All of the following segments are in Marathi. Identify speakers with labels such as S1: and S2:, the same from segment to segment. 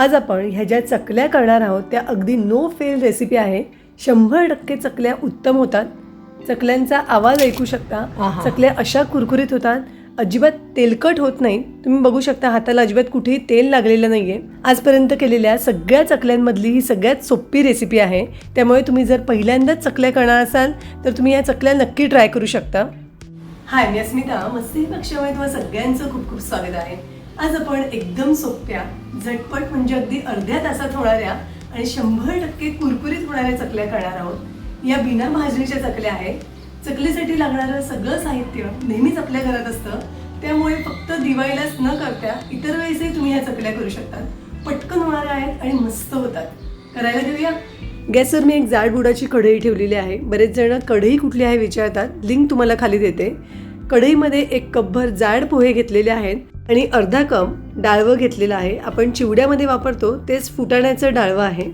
S1: आज आपण ह्या ज्या चकल्या करणार आहोत त्या अगदी नो फेल रेसिपी आहे. शंभर टक्के चकल्या उत्तम होतात. चकल्यांचा आवाज ऐकू शकता. चकल्या अशा कुरकुरीत होतात. अजिबात तेलकट होत नाही. तुम्ही बघू शकता हाताला अजिबात कुठेही तेल लागलेलं नाही आहे आजपर्यंत केलेल्या सगळ्या चकल्यांमधली ही सगळ्यात सोपी रेसिपी आहे. त्यामुळे तुम्ही जर पहिल्यांदाच चकल्या करणार असाल तर तुम्ही या चकल्या नक्की ट्राय करू शकता. हाय मी अस्मिता. मस्ती पक्षामध्ये तुम्हाला सगळ्यांचं खूप खूप स्वागत आहे. आज आपण एकदम सोप्या झटपट म्हणजे अगदी अर्ध्या तासात होणाऱ्या आणि शंभर टक्के कुरकुरीत होणाऱ्या चकल्या करणार आहोत. या बिना भाजणीच्या चकल्या आहेत. चकलीसाठी लागणारं सगळं साहित्य नेहमीच आपल्या घरात असतं. त्यामुळे फक्त दिवाळीलाच न करता इतर वेळेसही तुम्ही या चकल्या करू शकता पटकन होणाऱ्या आहेत आणि मस्त होतात. करायला घेऊया? गॅसवर मी एक जाड बुडाची कढई ठेवलेली आहे. बरेच जण कढई कुठली आहे विचारतात. लिंक तुम्हाला खाली देते. कढईमध्ये एक कपभर जाड पोहे घेतलेले आहेत. आणि अर्धा कप डाळवं घेतलेलं आहे. आपण चिवड्यामध्ये वापरतो तेच फुटाण्याचं डाळवं आहे.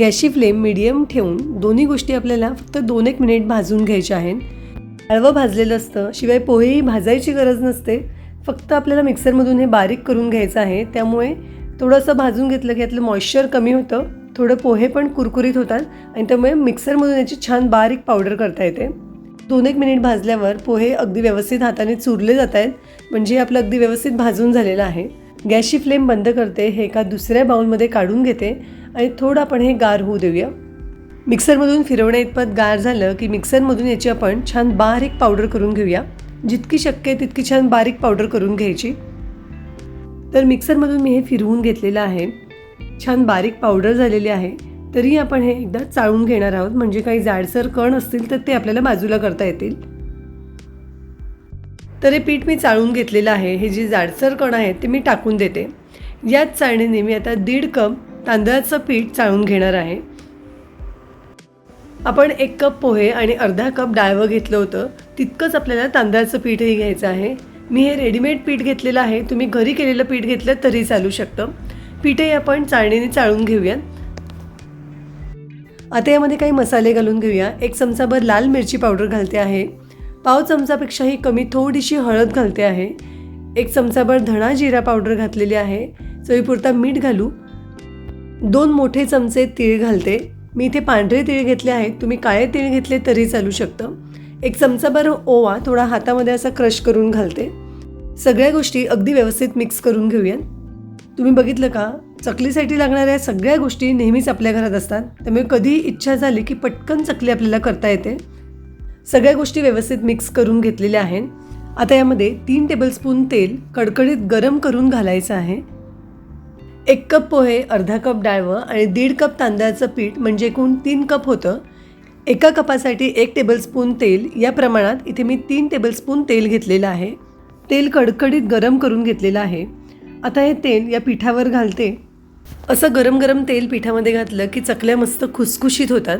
S1: गॅसची फ्लेम मिडियम ठेवून दोन्ही गोष्टी आपल्याला फक्त दोन एक मिनिट भाजून घ्यायच्या आहेत. डाळवं भाजलेलं असतं शिवाय पोहेही भाजायची गरज नसते. फक्त आपल्याला मिक्सरमधून हे बारीक करून घ्यायचं आहे. त्यामुळे थोडंसं भाजून घेतलं की यातलं मॉइश्चर कमी होतं. थोडं पोहे पण कुरकुरीत होतात आणि त्यामुळे मिक्सरमधून याची छान बारीक पावडर करता येते. दोन एक मिनिट भाजल्यावर पोहे अगदी व्यवस्थित हाताने चुरले जात आहेत. म्हणजे आपलं अगदी व्यवस्थित भाजून झालेलं आहे. गॅसची फ्लेम बंद करते हे एका दुसऱ्या बाउलमध्ये काढून घेते आणि थोडं आपण हे गार होऊ देऊया. मिक्सरमधून फिरवण्या इतपत गार झालं की मिक्सरमधून याची आपण छान बारीक पावडर करून घेऊया. जितकी शक्य आहे तितकी छान बारीक पावडर करून घ्यायची. तर मिक्सरमधून मी हे फिरवून घेतलेलं आहे. छान बारीक पावडर झालेली आहे. तरी आपण हे एकदा चाळून घेणार आहोत. म्हणजे काही जाडसर कण असतील तर ते आपल्याला बाजूला करता येतील. तर हे पीठ मी चाळून घेतलेलं आहे. हे जे जाडसर कण आहेत ते मी टाकून देते. याच चाळणीने मी आता दीड कप तांदळाचं पीठ चाळून घेणार आहे. आपण एक कप पोहे आणि अर्धा कप डाळवं घेतलं होतं. तितकंच आपल्याला तांदळाचं पीठही घ्यायचं आहे. मी हे रेडीमेड पीठ घेतलेलं आहे. तुम्ही घरी केलेलं पीठ घेतलं तरी चालू शकतं. पीठही आपण चाळणीने चाळून घेऊयात. आता यामध्ये काही मसाले घालून घेऊया. एक चमचाभर लाल मिरची पावडर घालते आहे. पाव चमचापेक्षाही कमी थोडीशी हळद घालते आहे. एक चमचाभर धणा जिरा पावडर घातलेली आहे. चवीपुरता मीठ घालू. दोन मोठे चमचे तीळ घालते. मी इथे पांढरे तीळ घेतले आहेत. तुम्ही काळे तीळ घेतले तरी चालू शकतं. एक चमचाभर ओवा थोडा हातामध्ये असा क्रश करून घालते. सगळ्या गोष्टी अगदी व्यवस्थित मिक्स करून घेऊयात. तुम्ही बघितलं का? चकलीसाठी लागणाऱ्या सगळ्या गोष्टी नेहमीच आपल्या घरात असतात. त्यामुळे कधीही इच्छा झाली की पटकन चकली आपल्याला करता येते. सगळ्या गोष्टी व्यवस्थित मिक्स करून घेतलेल्या आहेत. आता यामध्ये तीन टेबलस्पून तेल कडकडीत गरम करून घालायचं आहे. एक कप पोहे अर्धा कप डाळवं आणि दीड कप तांदळाचं पीठ म्हणजे एकूण तीन कप होतं. एका कपासाठी एक टेबलस्पून तेल. या प्रमाणात इथे मी तीन टेबलस्पून तेल घेतलेलं आहे. तेल कडकडीत गरम करून घेतलेलं आहे. आता हे तेल या पिठावर घालते. असं गरम गरम तेल पिठामध्ये घातलं की चकल्या मस्त खुसखुशीत होतात.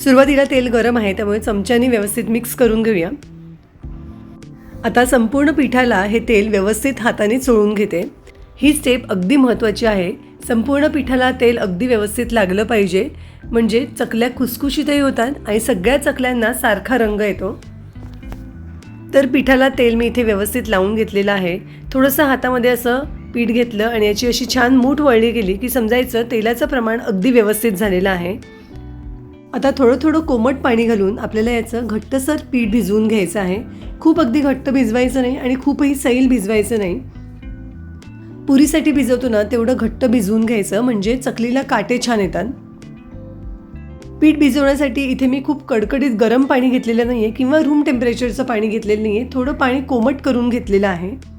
S1: सुरुवातीला तेल गरम आहे त्यामुळे चमच्याने व्यवस्थित मिक्स करून घेऊया. आता संपूर्ण पिठाला हे तेल व्यवस्थित हाताने चोळून घेते. ही स्टेप अगदी महत्त्वाची आहे. संपूर्ण पिठाला तेल अगदी व्यवस्थित लागलं पाहिजे. म्हणजे चकल्या खुसखुशीतही होतात आणि सगळ्या चकल्यांना सारखा रंग येतो. तर पिठाला तेल मी इथे व्यवस्थित लावून घेतलेलं आहे. थोडंसं हातामध्ये असं पीठ घेतलं आणि याची अशी छान मूठ वळली गेली की समजायचं तेलाचं प्रमाण अगदी व्यवस्थित झालेलं आहे. आता थोडं थोडं कोमट पाणी घालून आपल्याला याचं घट्टसर पीठ भिजवून घ्यायचं आहे. खूप अगदी घट्ट भिजवायचं नाही आणि खूपही सैल भिजवायचं नाही. पुरीसाठी भिजवतो ना तेवढं घट्ट भिजवून घ्यायचं म्हणजे चकलीला काटे छान येतात. पीठ भिजवण्यासाठी इथे मी खूप कडकडीत गरम पाणी घेतलेलं नाही आहे किंवा रूम टेम्परेचरचं पाणी घेतलेलं नाही आहे थोडं पाणी कोमट करून घेतलेलं आहे.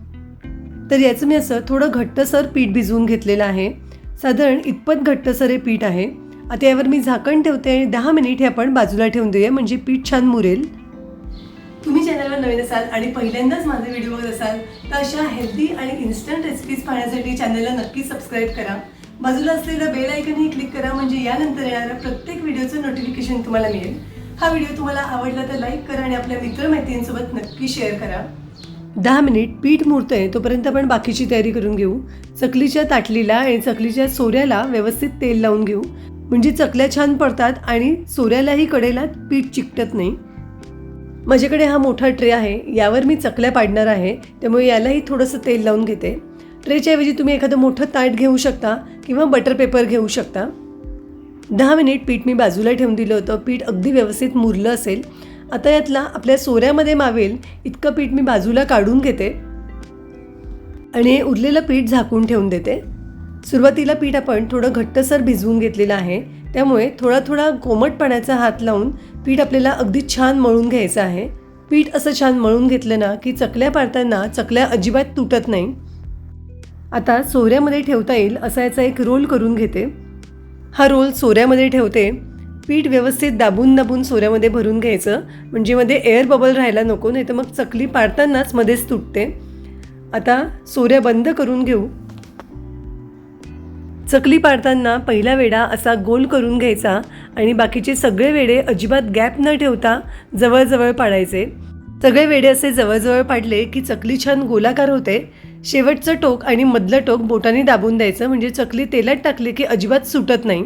S1: तर याचं मी असं थोडं घट्टसर पीठ भिजवून घेतलेलं आहे. साधारण इतपत घट्टसर हे पीठ आहे. आता यावर मी झाकण ठेवते आणि दहा मिनिट हे आपण बाजूला ठेवून देऊया म्हणजे पीठ छान मुरेल. तुम्ही चॅनलवर नवीन असाल आणि पहिल्यांदाच माझे व्हिडिओ बघत असाल तर अशा हेल्दी आणि इन्स्टंट रेसिपीज पाहण्यासाठी चॅनलला नक्की सबस्क्राईब करा. बाजूला असलेलं बेल आयकनही क्लिक करा म्हणजे यानंतर येणाऱ्या प्रत्येक व्हिडिओचं नोटिफिकेशन तुम्हाला मिळेल. हा व्हिडिओ तुम्हाला आवडला तर लाईक करा आणि आपल्या मित्रमैत्रिणींसोबत नक्की शेअर करा. दहा मिनिट पीठ मुरतंय तोपर्यंत आपण बाकीची तयारी करून घेऊ. चकलीच्या ताटलीला आणि चकलीच्या सोऱ्याला व्यवस्थित तेल लावून घेऊ. म्हणजे चकल्या छान पडतात आणि सोऱ्यालाही कडेला पीठ चिकटत नाही. माझ्याकडे हा मोठा ट्रे आहे यावर मी चकल्या पाडणार आहे त्यामुळे यालाही थोडंसं तेल लावून घेते. ट्रेच्या ऐवजी तुम्ही एखादं मोठं ताट घेऊ शकता किंवा बटर पेपर घेऊ शकता. दहा मिनिट पीठ मी बाजूला ठेवून दिलं होतं. पीठ अगदी व्यवस्थित मुरलं असेल. आता यातला आपल्या सोऱ्यामध्ये मावेल इतकं पीठ मी बाजूला काढून घेते. आणि उरलेलं पीठ झाकून ठेवून देते. सुरुवातीला पीठ आपण थोडं घट्टसर भिजवून घेतलेलं आहे. त्यामुळे थोडा थोडा कोमट पाण्याचा हात लावून पीठ आपल्याला अगदी छान मळून घ्यायचं आहे. पीठ असं छान मळून घेतलं ना की चकल्या पाडताना चकल्या अजिबात तुटत नाही. आता सोऱ्यामध्ये ठेवता येईल असा याचा एक रोल करून घेते. हा रोल सोऱ्यामध्ये ठेवते. पीठ व्यवस्थित दाबून दाबून सोऱ्यामध्ये भरून घ्यायचं. म्हणजे मध्ये एअर बबल राहायला नको नाही तर मग चकली पाडतानाच मध्येच तुटते. आता सोऱ्या बंद करून घेऊ. चकली पाडताना पहिला वेडा असा गोल करून घ्यायचा आणि बाकीचे सगळे वेडे अजिबात गॅप न ठेवता जवळजवळ पाडायचे. सगळे वेडे असे जवळजवळ पाडले की चकली छान गोलाकार होते. शेवटचं टोक आणि मधलं टोक बोटाने दाबून द्यायचं. म्हणजे चकली तेलात टाकली की अजिबात सुटत नाही.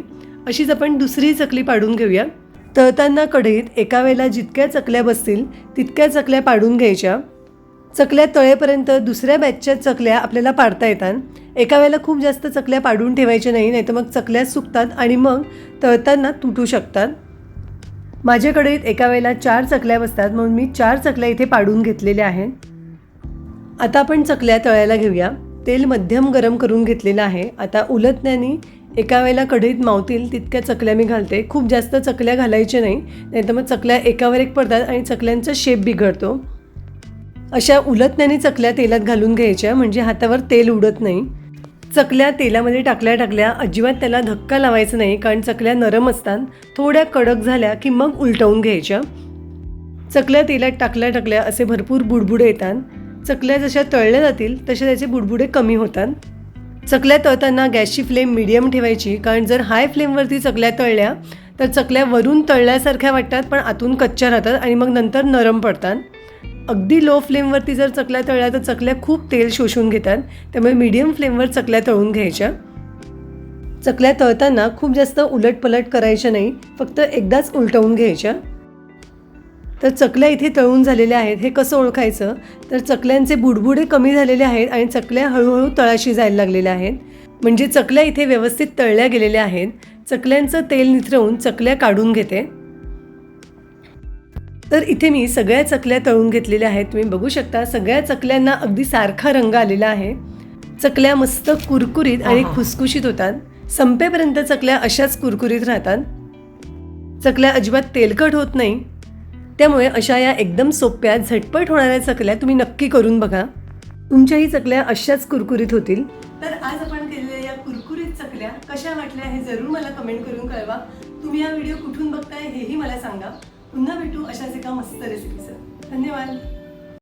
S1: अशीच आपण दुसरी चकली पाडून घेऊया. तळताना कढईत एका वेळेला जितक्या चकल्या बसतील तितक्या चकल्या पाडून घ्यायच्या. चकल्या तळेपर्यंत दुसऱ्या बॅचच्या चकल्या आपल्याला पाडता येतात. एका वेळेला खूप जास्त चकल्या पाडून ठेवायच्या नाही नाहीतर मग चकल्या सुकतात आणि मग तळताना तुटू शकतात. माझ्याकडे एका वेळेला चार चकल्या बसतात म्हणून मी चार चकल्या इथे पाडून घेतलेल्या आहेत. आता आपण चकल्या तळायला घेऊया. तेल मध्यम गरम करून घेतलेलं आहे. आता उलटण्याने एका वेळेला कढईत मावतील तितक्या चकल्या मी घालते. खूप जास्त चकल्या घालायच्या नाही नाहीतर मग चकल्या एकावर एक पडतात आणि चकल्यांचा शेप बिघडतो. अशा उलटण्याने चकल्या तेलात घालून घ्यायच्या म्हणजे हातावर तेल उडत नाही. चकल्या तेलामध्ये टाकल्या टाकल्या अजिबात त्याला धक्का लावायचा नाही कारण चकल्या नरम असतात. थोड्या कडक झाल्या की मग उलटवून घ्यायच्या. चकल्या तेलात टाकल्या टाकल्या असे भरपूर बुडबुडे येतात. चकल्या जशा तळल्या जातील तसे त्याचे बुडबुडे कमी होतात. चकल्या तळताना गॅसची फ्लेम मिडियम ठेवायची. कारण जर हाय फ्लेमवरती चकल्या तळल्या तर चकल्या वरून तळल्यासारख्या वाटतात पण आतून कच्च्या राहतात आणि मग नंतर नरम पडतात. अगदी लो फ्लेमवरती जर चकल्या तळल्या तर चकल्या खूप तेल शोषून घेतात. त्यामुळे मीडियम फ्लेमवर चकल्या तळून घ्यायच्या. चकल्या तळताना खूप जास्त उलटपलट करायच्या नाही फक्त एकदाच उलटवून घ्यायच्या. तर चकल्या इथे तळून झालेल्या आहेत. हे कसं ओळखायचं? तर चकल्यांचे बुडबुडे कमी झालेले आहेत आणि चकल्या हळूहळू तळाशी जायला लागलेल्या आहेत. म्हणजे चकल्या इथे व्यवस्थित तळल्या गेलेल्या आहेत. चकल्यांचं तेल निथरवून चकल्या काढून घेते. तर इथे मी सगळ्या चकल्या तळून घेतलेल्या आहेत. तुम्ही बघू शकता सगळ्या चकल्यांना अगदी सारखा रंग आलेला आहे. चकल्या मस्त कुरकुरीत आणि खुसखुशीत होतात. संपेपर्यंत चकल्या अशाच कुरकुरीत राहतात. चकल्या अजिबात तेलकट होत नाही. त्यामुळे अशा या एकदम सोप्या झटपट होणाऱ्या चकल्या तुम्ही नक्की करून बघा. तुमच्याही चकल्या अशाच कुरकुरीत होतील. तर आज आपण केलेल्या या कुरकुरीत चकल्या कशा वाटल्या हे जरूर मला कमेंट करून कळवा. तुम्ही हा व्हिडिओ कुठून बघताय हेही मला सांगा. पुन्हा भेटू अशाच एका मस्त रेसिपीचं धन्यवाद.